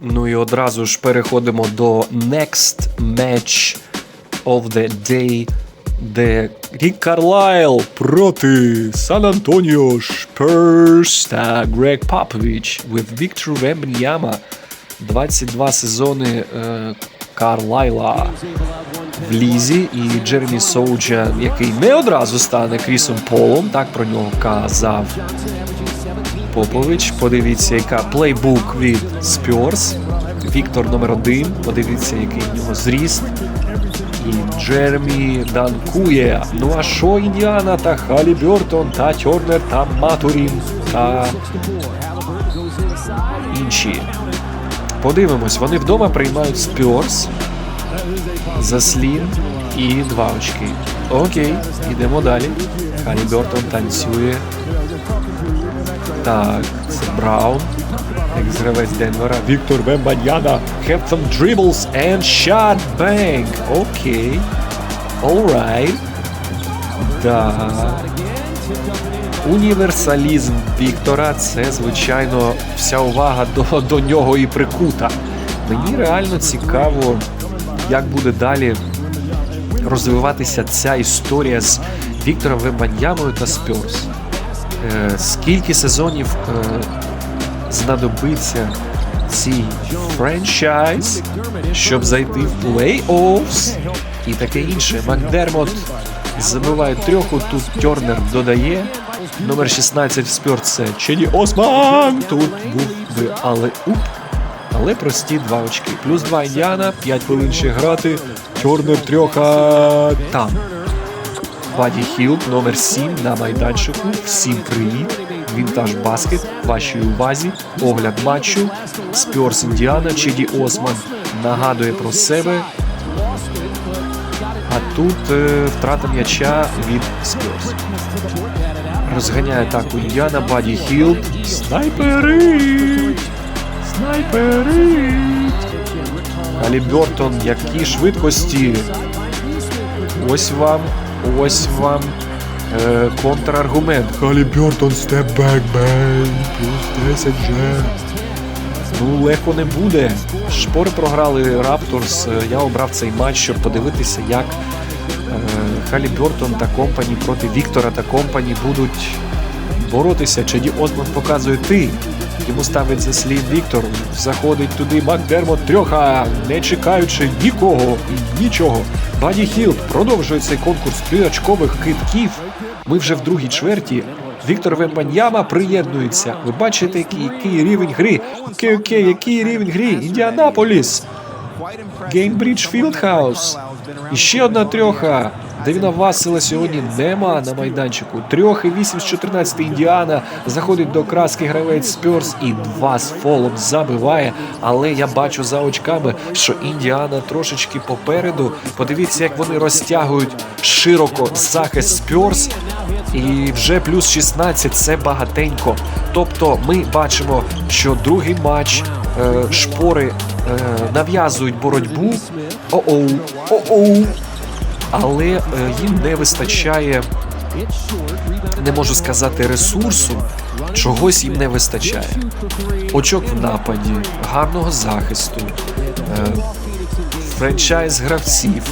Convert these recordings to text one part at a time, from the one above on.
Ну і одразу ж переходимо до next match of the day, де Рік Карлайл проти Сан Антоніо Шперс та Грег Попович with Віктор Вембньяма. 22 сезони е, Карлайла в лізі і Джеремі Соуджа, який не одразу стане Крісом Полом, так про нього казав Попович. Подивіться, яка плейбук від Спьорс. Віктор номер один. Подивіться, який в нього зріст. І Джеремі данкує. Ну а що Індіана та Халі Бертон та Тернер та Матурін та інші. Подивимось, вони вдома приймають Спьорс. Заслін і два очки. Окей, йдемо далі. Халі Бертон танцює. Так, це Браун. Екс-гравець Денвера. Віктор Вембаньяна. Have some dribbles and shot. Bang. Окей. Alright. Да. Універсалізм Віктора це, звичайно, вся увага до, до нього і прикута. Мені реально цікаво, як буде далі розвиватися ця історія з Віктором Вембаньямою та Спьорс. Е, скільки сезонів е, знадобиться цій франчайз, щоб зайти в плей-оффс і таке інше. Макдермот забиває трьоху, тут Тернер додає. Номер 16 в Спьорс це Чеді Осман. Тут був би але уп. Але прості два очки. Плюс два Індіана, 5 хвилин ще грати. Тернер трьоха там. Баді Хілд, номер 7 на майданчику. Всім привіт. Вінтаж баскет. Вашій увазі. Огляд матчу. Спьорс Індіана. Чеді Осман нагадує про себе. А тут е, втрата м'яча від Спьорс. Розганяє атаку Індіана. Баді Хілд. Снайпери! Снайпери! Халі Бертон, які швидкості. Ось вам, ось вам е, контраргумент. Халі Бертон степ-бек бей, плюс 10 вже. Ну, легко не буде. Шпори програли Рапторс. Е, Я обрав цей матч, щоб подивитися, як е, Халі Бертон та компані проти Віктора та компані будуть боротися. Чеді Осман показує ти. Йому ставить заслід Віктор. Заходить туди Макдермот трьоха, не чекаючи нікого і нічого. Баді Хілд продовжує цей конкурс трьохочкових китків. Ми вже в другій чверті. Віктор Вембаньяма приєднується. Ви бачите, який, який рівень гри. Окей, окей, який рівень гри. Індіанаполіс. Геймбридж Філдхаус. І ще одна трьоха. Девіна Васила сьогодні нема на майданчику. Трьох і 8 з 14 Індіана заходить до краски гравець Спьорс і два з фолом забиває. Але я бачу за очками, що Індіана трошечки попереду. Подивіться, як вони розтягують широко захист Спьорс. І вже плюс 16 це багатенько. Тобто ми бачимо, що другий матч е, шпори е, нав'язують боротьбу. О-оу, о-оу. Але е, їм не вистачає, не можу сказати, ресурсу. Чогось їм не вистачає. Очок в нападі, гарного захисту, е, франчайз гравців.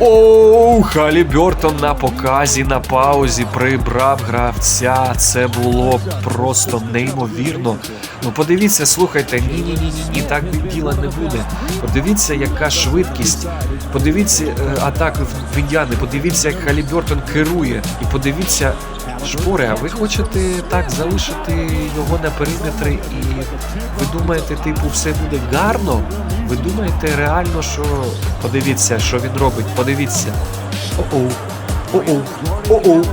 Оу, Халі Бертон на показі, на паузі прибрав гравця. Це було просто неймовірно. Ну подивіться, слухайте, ні, ні, ні, ні, так діла не буде. Подивіться, яка швидкість. Подивіться е, атаку в Індіани, подивіться, як Халі Бертон керує. І подивіться, шпори, а ви хочете так залишити його на периметрі, і ви думаєте, типу, все буде гарно? Ви думаєте реально, що подивіться, що він робить? Подивіться. О-оу, о-оу, о-оу.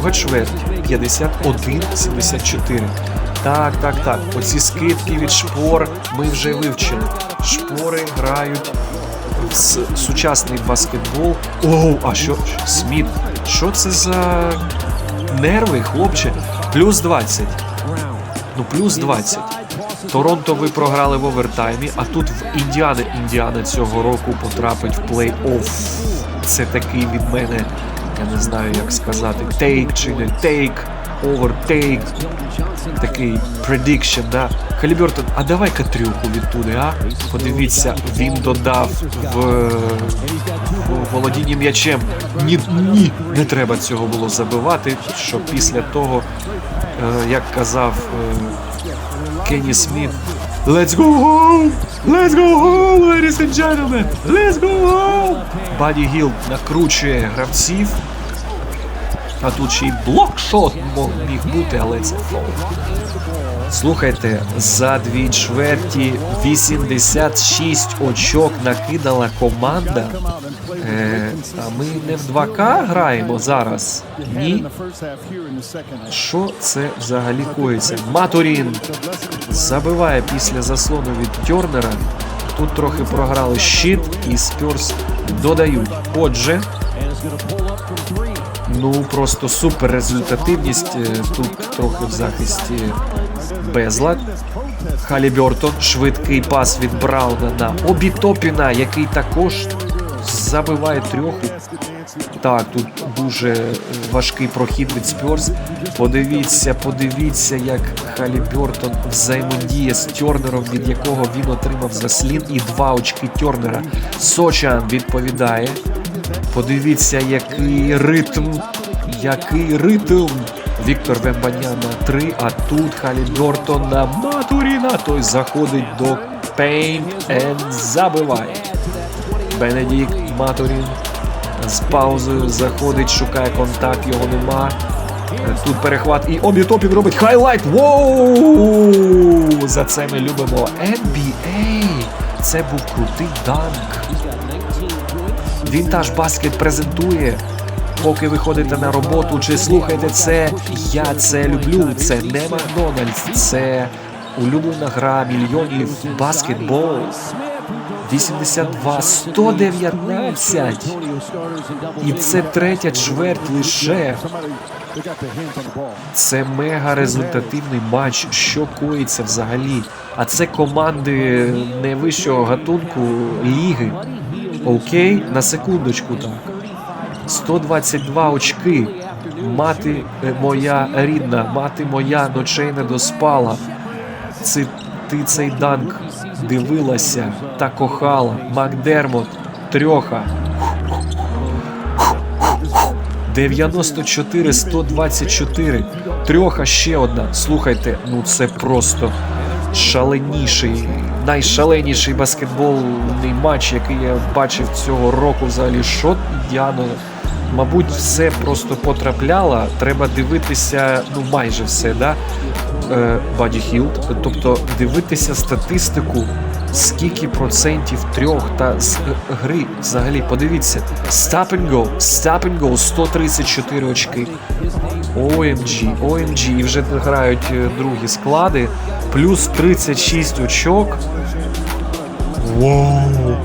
Друга чверть 51-74. Так, так, так. Оці скидки від шпор ми вже вивчили. Шпори грають в сучасний баскетбол. Оу, а що? Сміт? Що це за нерви, хлопче? Плюс 20. Ну, плюс 20. Торонто ви програли в овертаймі, а тут в Індіани Індіана цього року потрапить в плей-офф. Це такий від мене, я не знаю, як сказати, тейк чи не тейк. овертейк. Такий prediction, да. Халібертон, а давай-ка трюку відтуди, а? Подивіться, він додав в, в володінні м'ячем. Ні, ні, не треба цього було забивати, що після того, е, як казав е, Кенні Сміт, Let's go home! Let's go home, ladies and gentlemen! Let's go home! Баді Гілд накручує гравців. А тут ще й блокшот міг бути, але це фол. Слухайте, за дві чверті 86 очок накидала команда. Е, а ми не в 2К граємо зараз. Ні. Що це взагалі коїться? Матурін забиває після заслону від Тьорнера. Тут трохи програли щит і Спьорс додають. Отже, ну просто супер результативність. Е, Тут трохи в захисті безлад. Халібертон, швидкий пас від Брауна на Обітопіна, який також забиває трьоху. Так, тут дуже важкий прохід від Спьорс. Подивіться, подивіться, як Халібертон взаємодіє з Тьорнером, від якого він отримав заслін, і два очки Тьорнера. Сочан відповідає. Подивіться, який ритм, який ритм. Віктор Вембанян на 3, а тут Халібертон на Матуріна. Той заходить до Пейн and забиває. Бенедікт Матурін з паузою заходить, шукає контакт, його нема. Тут перехват і Обітопін робить хайлайт. Воу! За це ми любимо NBA. Це був крутий данк. Вінтаж баскет презентує. Поки виходите на роботу чи слухаєте це, я це люблю. Це не Макдональдс, це улюблена гра мільйонів баскетбол. 82, 119. І це третя чверть лише. Це мега результативний матч, що коїться взагалі. А це команди не вищого гатунку ліги. Окей, на секундочку так. 122 очки. Мати е, моя рідна, мати моя ночей не доспала. Це ти цей данк дивилася та кохала. Макдермот, трьоха. 94 124. Трьоха ще одна. Слухайте, ну це просто шаленіший, найшаленіший баскетбольний матч, який я бачив цього року. Взагалі, що Діано, мабуть, все просто потрапляло. Треба дивитися, ну майже все, да? Баді Хілд, тобто дивитися статистику, скільки процентів трьох та з гри взагалі. Подивіться, Stop and Go, Stop and Go, 134 очки. OMG, OMG, і вже грають е, другі склади, плюс 36 очок. Вау!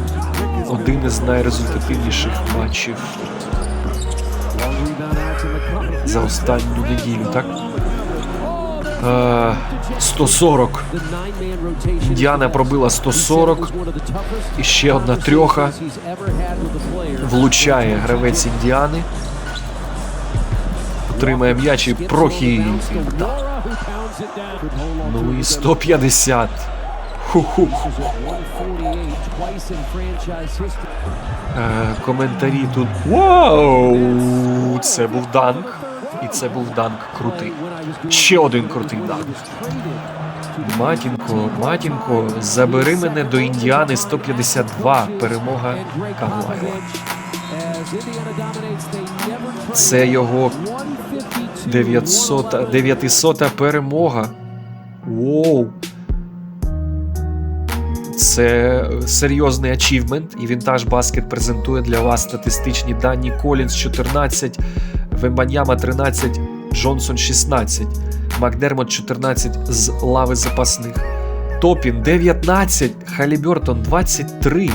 Один із найрезультативніших матчів за останню неділю, так? Е, 140. Індіана пробила 140. І ще одна трьоха. Влучає гравець Індіани. Отримає м'яч і прохід. Ну і 150. Ху-ху. Е, коментарі тут. Вау! Це був данк. І це був данк крутий. Ще один крутий данк. Матінко, матінко, забери мене до Індіани 152. Перемога Карлайла. Це його 900, 900 перемога. Воу. Це серйозний ачівмент, і Вінтаж Баскет презентує для вас статистичні дані. Колінс 14, Вембаньяма 13, Джонсон 16, Макдермот 14 з лави запасних. Топін 19, Халібертон 23,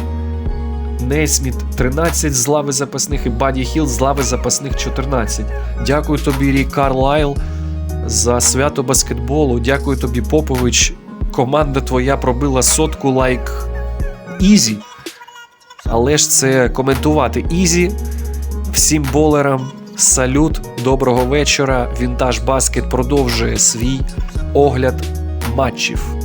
Нейсміт 13 з лави запасних і Баді Хіл з лави запасних 14. Дякую тобі, Рі Карлайл, за свято баскетболу. Дякую тобі, Попович. Команда твоя пробила сотку лайк Ізі. Але ж це коментувати Ізі всім болерам Салют, доброго вечора. Вінтаж Баскет продовжує свій огляд матчів.